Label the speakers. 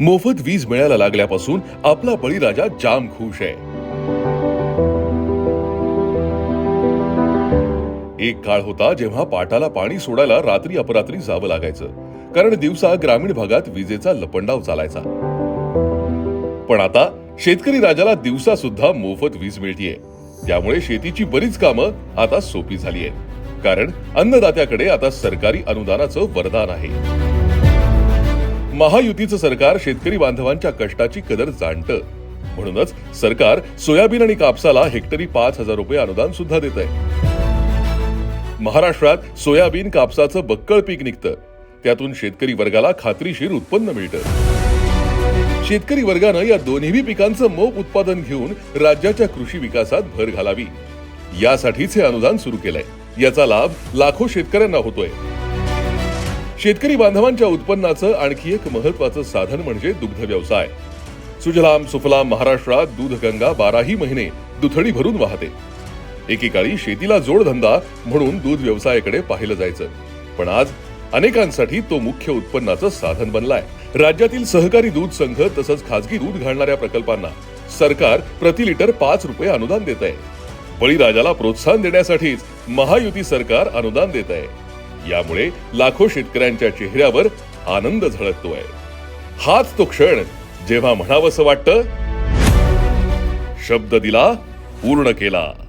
Speaker 1: मोफत वीज मिळायला लागल्यापासून आपला बळीराजा जाम खुश आहे. एक काळ होता जेव्हा पाटाला पाणी सोडायला रात्री अपरात्री जावं लागायचं कारण दिवसा ग्रामीण भागात विजेचा लपंडाव चालायचा. पण आता शेतकरी राजाला दिवसा सुद्धा मोफत वीज मिळतीये. त्यामुळे शेतीची बरीच कामं आता सोपी झाली आहेत कारण अन्नदात्याकडे आता सरकारी अनुदानाचं वरदान आहे. महायुतीचं सरकार शेतकरी बांधवांच्या कष्टाची कदर जाणतं. म्हणूनच सरकार सोयाबीन आणि कापसाला हेक्टरी पाच हजार रुपये अनुदान सुद्धा देत आहे महाराष्ट्रात सोयाबीन कापसाचं बक्कळ पीक निघतं. त्यातून शेतकरी वर्गाला खात्रीशीर उत्पन्न मिळतं. शेतकरी वर्गानं या दोन्ही पिकांचं मोप उत्पादन घेऊन राज्याच्या कृषी विकासात भर घालावी. यासाठीच हे अनुदान सुरू केलंय. याचा लाभ लाखो शेतकऱ्यांना होतोय. शेतकरी बांधवांच्या उत्पन्नाचं आणखी एक महत्वाचं साधन म्हणजे दुग्ध व्यवसाय. सुजलाम सुफलाम महाराष्ट्रात दूधगंगा बाराही महिने दुथडी भरून वाहते. एकेकाळी शेतीला जोडधंदा म्हणून दूध व्यवसायाकडे पाहिलं जायचं. पण आज अनेकांसाठी तो मुख्य उत्पन्नाचं साधन बनलाय. राज्यातील सहकारी दूध संघ तसंच खासगी दूध घालणाऱ्या प्रकल्पांना सरकार प्रति लिटर पाच रुपये अनुदान देत आहे बळीराजाला प्रोत्साहन देण्यासाठीच महायुती सरकार अनुदान देत आहे यामुळे लाखो शेतकऱ्यांच्या चेहऱ्यावर आनंद झळकतोय. हाच तो क्षण जेव्हा म्हणावंसं वाटतं. शब्द दिला पूर्ण केला.